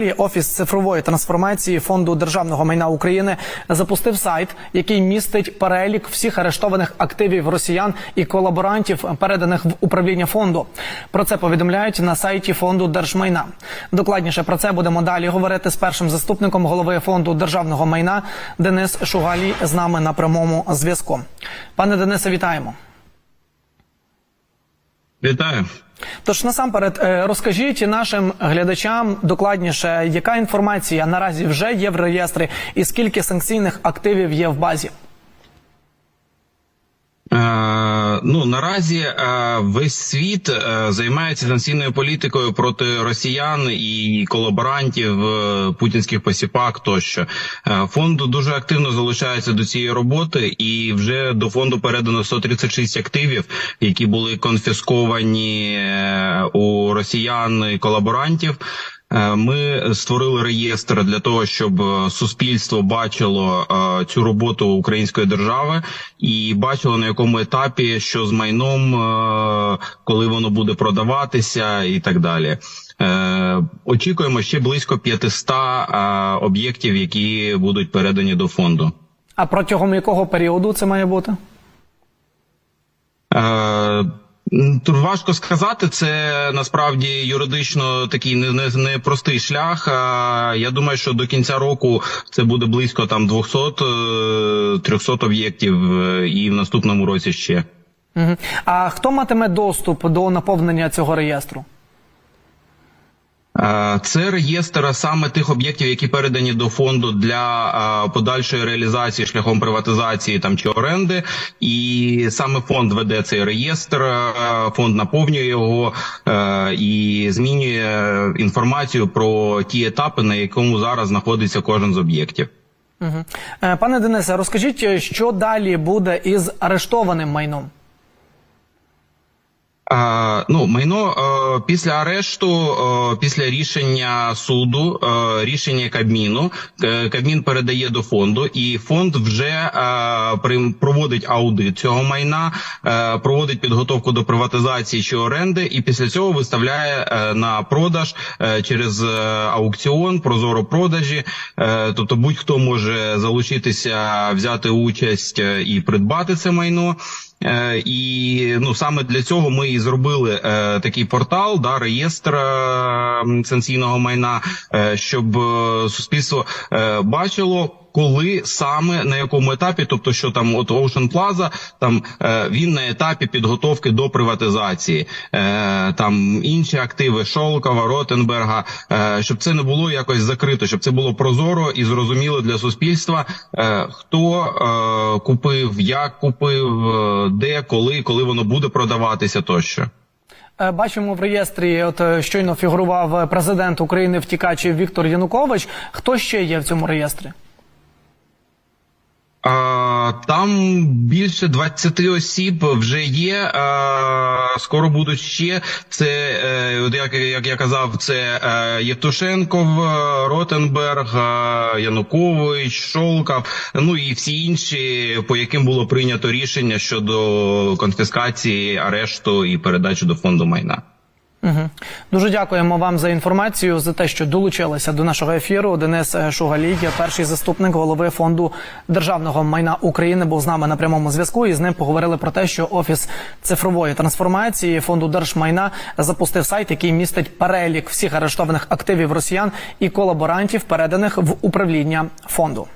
Офіс цифрової трансформації фонду державного майна України запустив сайт, який містить перелік всіх арештованих активів росіян і колаборантів, переданих в управління фонду. Про це повідомляють на сайті фонду держмайна. Докладніше про це будемо далі говорити з першим заступником голови фонду державного майна Денис Шугалі з нами на прямому зв'язку. Пане Денисе, вітаємо. Вітаю. Тож насамперед е, розкажіть нашим глядачам докладніше, яка інформація наразі вже є в реєстрі, і скільки санкційних активів є в базі. Е, ну наразі е, весь світ е, займається санкційною політикою проти росіян і колаборантів, е, путінських посіпак. Тощо фонд дуже активно залучається до цієї роботи, і вже до фонду передано 136 активів, які були конфісковані у росіян і колаборантів. Е, Ми створили реєстр для того, щоб е, суспільство бачило е, цю роботу української держави і бачило на якому етапі, що з майном, коли воно буде продаватися, і так далі. Очікуємо ще близько 500 е, об'єктів, які будуть передані до фонду. А протягом якого періоду це має бути? Е, Тут важко сказати, це насправді юридично такий не, не, не шлях. Е, Я думаю, що до кінця року це буде близько там 200-300 об'єктів, е, і в наступному році ще. А хто матиме доступ до наповнення цього реєстру? Е, Це реєстр саме тих об'єктів, які передані до фонду для е, подальшої реалізації шляхом приватизації там чи оренди, і саме фонд веде цей реєстр. е, Фонд наповнює його і змінює інформацію про ті етапи, на якому зараз знаходиться кожен з об'єктів. Угу. Пане Денисе, розкажіть, що далі буде із арештованим майном? Ну, майно після арешту, е, після рішення суду, е, рішення Кабміну, е, Кабмін передає до фонду, і фонд вже проводить аудит цього майна, проводить підготовку до приватизації чи оренди, і після цього виставляє на продаж через аукціон, прозоро продажі. Тобто будь-хто може залучитися, взяти участь і придбати це майно. І ну саме для цього ми і зробили такий портал, да реєстр е, санкційного майна, е, щоб е, суспільство бачило. Коли саме на якому етапі, тобто що там от Ocean Plaza, там він на етапі підготовки до приватизації, там інші активи Шолкова, Ротенберга, щоб це не було якось закрито, щоб це було прозоро і зрозуміло для суспільства, хто купив, як купив, де, коли, коли воно буде продаватися, тощо. Е, Бачимо в реєстрі, от е, щойно фігурував президент України втікач Віктор Янукович. Хто ще є в цьому реєстрі? А, там більше 20 осіб вже є. Скоро будуть ще. Це е, як, як я казав, це е, Євтушенков, е, Ротенберг, Янукович, Шолкав. Ну і всі інші, по яким було прийнято рішення щодо конфіскації, арешту і передачі до фонду майна. Угу. Дуже дякуємо вам за інформацію за те, що долучилися до нашого ефіру. Денис е, Шугалій, перший заступник голови фонду державного майна України, був з нами на прямому зв'язку. І з ним поговорили про те, що офіс цифрової трансформації фонду держмайна запустив сайт, який містить перелік всіх арештованих активів росіян і колаборантів, переданих в управління фонду.